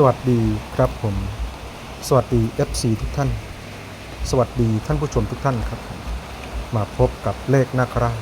สวัสดีครับผม สวัสดี FC ทุกท่าน สวัสดีท่านผู้ชมทุกท่านครับผมมาพบกับเลขนาคราช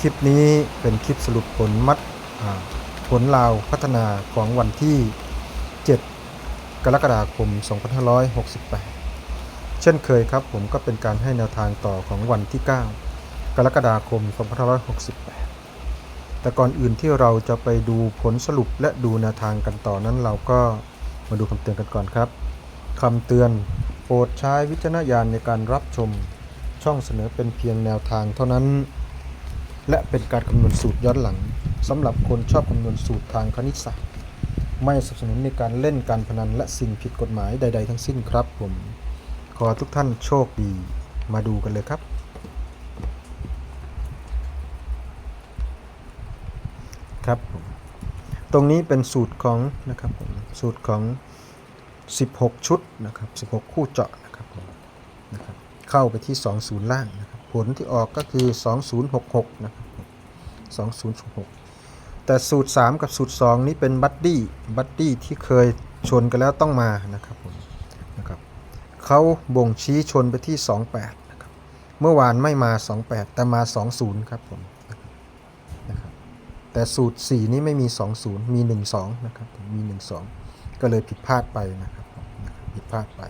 คลิปนี้เป็นคลิปสรุปผลมัดผลลาวพัฒนาของวันที่ 7 กรกฎาคม 2568 เช่นเคยครับผมก็เป็นการให้แนวทางต่อของวันที่ 9 กรกฎาคม 2568แต่ก่อนอื่นที่เราจะไปดูผลสรุปและดูแนวทางกันต่อนั้นเราก็ มาดูคำเตือนกันก่อนครับคำเตือนโปรดใช้วิจารณญาณในการรับชมช่องเสนอเป็นเพียงแนวทางเท่านั้น และเป็นการคำนวณสูตรย้อนหลังสำหรับคนชอบคำนวณสูตรทางคณิตศาสตร์ไม่สนับสนุนในการเล่นการพนันและสิ่งผิดกฎหมายใด ๆ ทั้งสิ้นครับผม ขอทุกท่านโชคดีมาดูกันเลยครับ ครับผม ตรงนี้เป็นสูตรของนะครับผมสูตรของ 16 ชุดนะครับ16 คู่เจาะนะครับผมนะครับเข้าไปที่ 20 ล่างนะครับผลที่ออกก็คือ 2066นะครับ2066 แต่สูตร 3 กับสูตร 2 นี้เป็นบัดดี้บัดดี้ที่เคยชนกันแล้วต้องมานะครับผมนะครับเขาบ่งชี้ชนไปที่ 28นะครับเมื่อวานไม่มา 28 แต่มา 20 ครับผมนะครับ แต่สูตร 4 นี้ไม่มี 20 มี 12 นะครับ มี 12 ก็เลยผิดพลาดไปนะครับผมนะครับผิดพลาดไป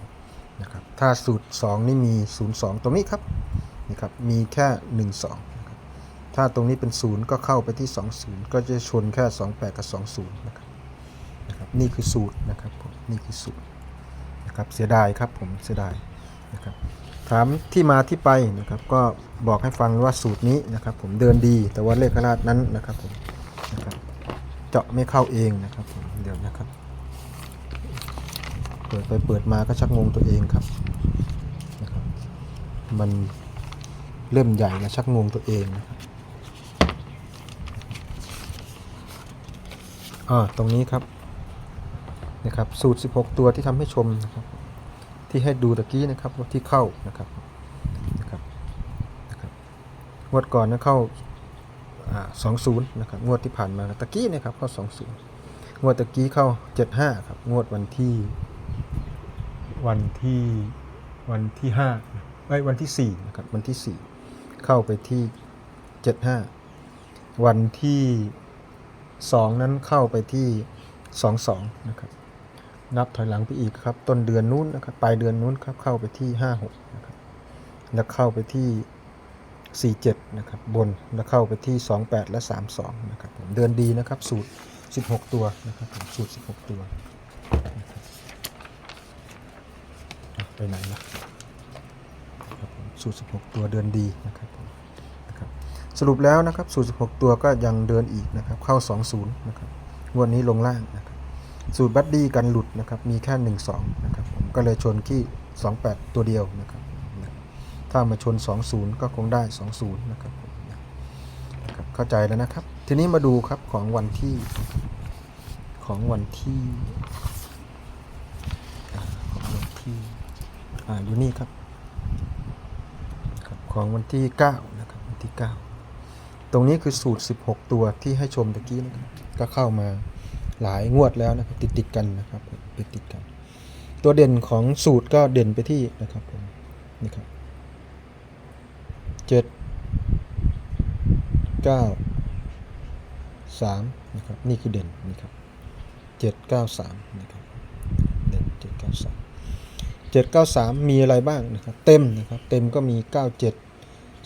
นะครับ ถ้าสูตร 2 นี่มี 02 ตรงนี้ครับนะครับ มีแค่ 12นะครับถ้าตรงนี้เป็น 0 ก็เข้าไปที่ 20 ก็จะชนแค่ 28 กับ 20 นะครับนะครับ นี่คือสูตรนะครับผม นี่คือสูตรนะครับ เสียดายครับผม เสียดายนะครับ ถามที่มาที่ไปนะครับก็บอกให้ฟังว่าสูตรนี้นะครับ ผมเดินดีแต่ว่าเลขขนาดนั้นนะครับผมนะครับเจาะไม่เข้าเองนะครับผมเดี๋ยวนะครับ เปิดไปเปิดมาก็ชักงงตัวเองครับนะครับ มันเริ่มใหญ่แล้วชักงงตัวเองนะครับอ่าตรงนี้ครับนะครับสูตร 16 ตัวที่ทำให้ชมนะครับ ที่ให้ดูตะกี้นะครับว่าที่เข้านะครับนะครับนะครับงวดก่อนนะเข้าสองศูนย์นะครับงวดที่ผ่านมาตะกี้นะครับเข้าสองศูนย์งวดตะกี้เข้าเจ็ดห้าครับงวดวันที่ วันที่วันที่ห้าไอ้ยวันที่สี่นะครับวันที่สี่เข้าไปที่เจ็ดห้าวันที่สองนั้นเข้าไปที่สองสองนะครับ นับถอยหลังไปอีกครับ ต้นเดือนนู้นนะครับปลายเดือนนู้นครับเข้าไปที่ 56นะครับแล้วเข้าไปที่ 47นะครับบนแล้วเข้าไปที่ 28 และ 32นะครับผมเดือนดีนะครับสูตร 16 ตัวนะครับผมสูตร 16 ตัวนะครับอะไปไหนล่ะครับสูตร 16 ตัวเดือนดีนะครับผมนะครับสรุปแล้วนะครับสูตร 16 ตัวก็ยังเดินอีกนะครับเข้า 20นะครับงวดนี้ลงล่างนะครับ สูตรบัดดี้กันหลุดนะครับมีแค่ 1 2นะครับผมก็เลยชนที่ 28 ตัวเดียวนะครับถ้ามาชน 20 ก็คงได้ 20 นะครับผมนะครับเข้าใจแล้วนะครับ ทีนี้มาดูครับของวันที่ของวันที่ของวันที่อ่าอยู่นี่ครับครับของวันที่ 9 นะครับวันที่ 9 ตรงนี้คือสูตร 16 ตัวที่ให้ชมตะกี้นะครับก็เข้ามา หลายงวดแล้วนะครับติดติดกันนะครับติดติดกัน ตัวเด่นของสูตรก็เด่นไปที่นะครับผมนี่ครับเจ็ดเก้าสามนะครับนี่คือเด่นนี่ครับเจ็ดเก้าสามนะครับเด่นเจ็ดเก้าสามเจ็ดเก้าสามมีอะไรบ้างนะครับเต็มนะครับเต็มก็มีเก้าเจ็ด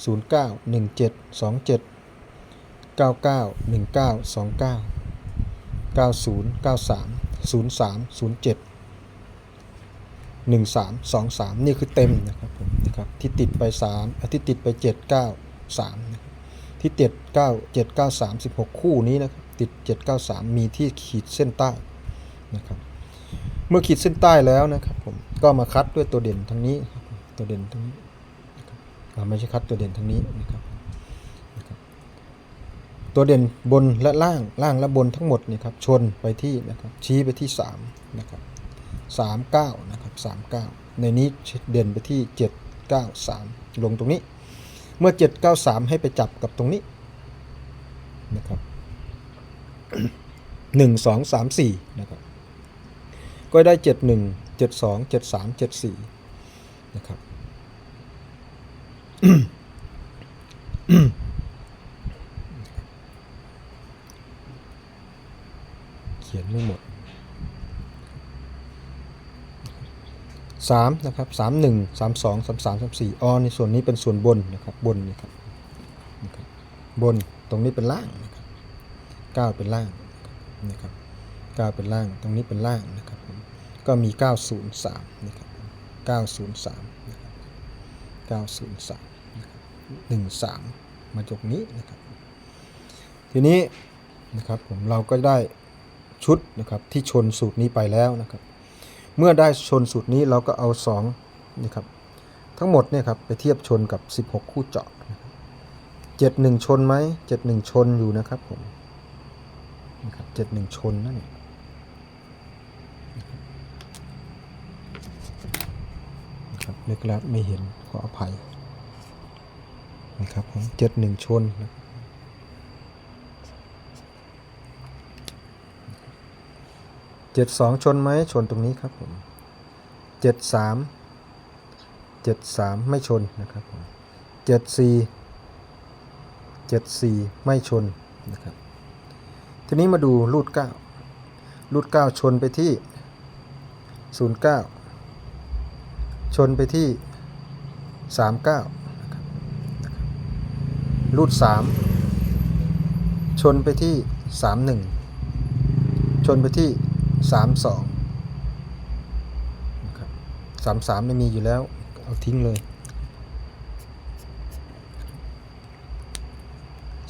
ศูนย์เก้าหนึ่งเจ็ดสองเจ็ดเก้าเก้าหนึ่งเก้าสองเก้า 90 93 03 07 13 23 นี่คือเต็มนะครับผมนะครับที่ติดไป3อที่ติดไป 7 9 3นะครับที่ติด9 7 9 3 16 คู่นี้นะครับติด 7 9 3 มีที่ขีดเส้นใต้นะครับเมื่อขีดเส้นใต้แล้วนะครับผมก็มาคัดด้วยตัวเด่นทั้งนี้ตัวเด่นทั้งนี้นะครับไม่ใช่คัดตัวเด่นทั้งนี้นะครับ ตัวเด่นบนและล่างล่างและบนทั้งหมดนี่ครับชนไปที่นะครับชี้ไปที่3นะครับ39นะครับ39 ในนี้เด่นไปที่ 793 ลงตรงนี้ เมื่อ 793 ให้ไปจับกับตรงนี้นะครับ1 2 3 4นะครับก็ได้เจ็ดหนึ่งเจ็ดสองเจ็ดสามเจ็ดสี่นะครับ 3นะครับสามหนึ่งสามสองสามสามสามสี่อ๋อในส่วนนี้เป็นส่วนบนนะครับบนนะครับบนตรงนี้เป็นล่างนะครับเก้าเป็นล่างนะครับเก้าเป็นล่างตรงนี้เป็นล่างนะครับก็มี 903นะครับ903นะครับ903นะครับ13 มาจบนี้นะครับ ทีนี้นะครับผมเราก็ได้ชุดนะครับที่ชนสูตรนี้ไปแล้วนะครับ เมื่อได้ชนสูตรนี้เราก็เอา2นะครับทั้งหมดเนี่ยครับไปเทียบชนกับ 16 คู่เจาะนะครับ71ชนไหม71ชนอยู่นะครับผมนะครับ71ชนนั่นเนี่ยนะครับเล็กแล้วไม่เห็นขออภัยนะครับผม71ชนนะครับ เจ็ดสองชนไหมชนตรงนี้ครับผมเจ็ดสามเจ็ดสามไม่ชนนะครับผมเจ็ดสี่เจ็ดสี่ไม่ชนนะครับ ทีนี้มาดูรูดเก้ารูดเก้าชนไปที่ศูนย์เก้าชนไปที่สามเก้ารูดสามชนไปที่สามหนึ่งชนไปที่ สามสองนะครับสามสามไม่มีอยู่แล้ว เอาทิ้งเลย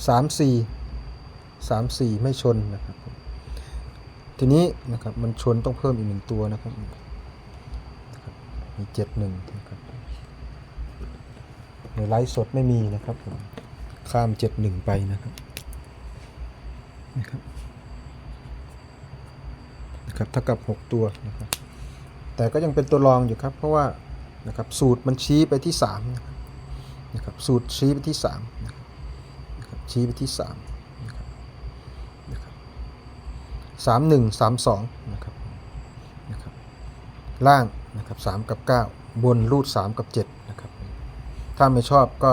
สามสี่สามสี่ไม่ชนนะครับทีนี้นะครับมันชนต้องเพิ่มอีกหนึ่งตัวนะครับมีเจ็ดหนึ่งนะครับในไลฟ์สดไม่มีนะครับผมข้ามเจ็ดหนึ่งไปนะครับนะครับ นะครับเท่ากับ 6 ตัวนะครับแต่ก็ยังเป็นตัวรองอยู่ครับ เพราะว่านะครับสูตรมันชี้ไปที่3นะครับนะครับสูตรชี้ไปที่3นะครับชี้ไปที่3นะครับนะครับสามหนึ่งสามสองนะครับนะครับล่างนะครับสามกับ 9 บนรูด 3 กับ7นะครับถ้าไม่ชอบก็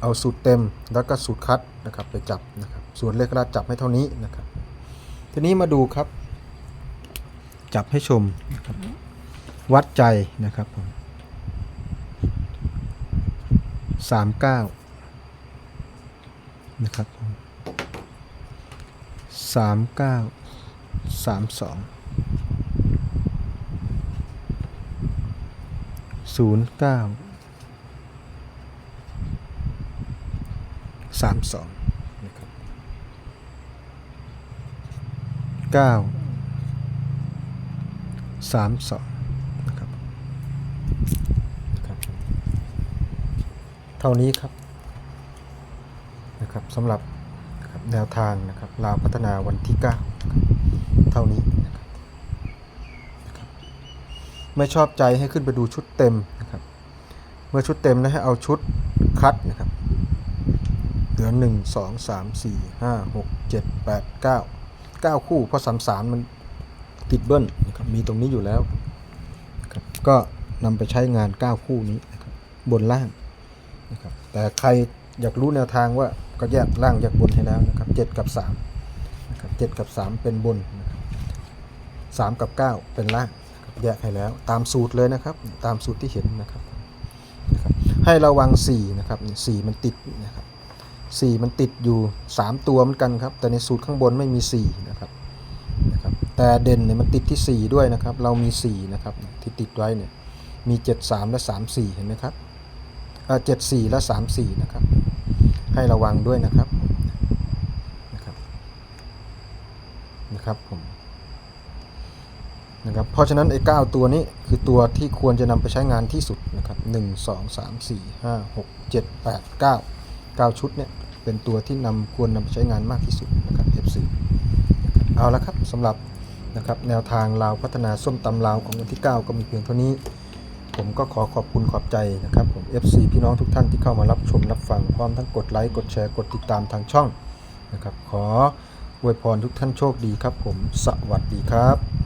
เอาสูตรเต็มแล้วก็สูตรคัดนะครับไปจับนะครับส่วนเลขราดจับให้เท่านี้นะครับทีนี้มาดูครับ จับให้ชมนะครับ วัดใจนะครับผมสามเก้านะครับผมสามเก้าสามสองศูนย์เก้าสามสองนะครับเก้า สามสองนะครับนะครับเท่านี้ครับนะครับสำหรับแนวทางนะครับลาวพัฒนาวันที่ 9 เท่านี้นะครับนะรบไม่ชอบใจให้ขึ้นไปดูชุดเต็มนะครับ เมื่อชุดเต็มแล้วให้เอาชุดคัดนะครับเหลือหนึ่งสองสามสี่ห้าหกเจ็ดแปดเก้าเก้าคู่เพราะสามสามมัน ติดเบิ้ลนะครับมีตรงนี้อยู่แล้วนะครับก็นำไปใช้งาน 9 คู่นี้นะครับบนล่างนะครับแต่ใครอยากรู้แนวทางว่าก็แยกล่างแยกบนให้แล้วนะครับ7กับ3นะครับ7กับ 3 เป็นบนนะครับ3กับ 9 เป็นล่างแยกให้แล้วตามสูตรเลยนะครับ ตามสูตรที่เห็นนะครับนะครับ ให้ระวัง4นะครับ4มันติดนะครับ4มันติดอยู่ 3 ตัวเหมือนกันครับ แต่ในสูตรข้างบนไม่มี4นะครับ แต่เด่นเนี่ยมันติดที่ 4 ด้วยนะครับ เรามี 4 นะครับ ที่ติดไว้เนี่ยมี 7 3 และ 3 4 เห็นไหมครับเออ7 4 และ 3 4 นะครับ ให้ระวังด้วยนะครับนะครับนะครับผมนะครับเพราะฉะนั้นไอ้9ตัวนี้คือตัวที่ควรจะนำไปใช้งานที่สุดนะครับ1 2 3 4 5 6 7 8 9 9 ชุดเนี่ยเป็นตัวที่นำควรนำไปใช้งานมากที่สุดนะครับ F4 เอาละครับสำหรับ นะครับ แนวทางลาวพัฒนาส้มตำลาวของวันที่ 9 ก็มีเพียงเท่านี้ ผมก็ขอขอบคุณขอบใจนะครับผม FC พี่น้องทุกท่านที่เข้ามารับชมรับฟังพร้อมทั้งกดไลค์กดแชร์กดติดตามทางช่องนะครับ ขออวยพรทุกท่านโชคดีครับผม สวัสดีครับ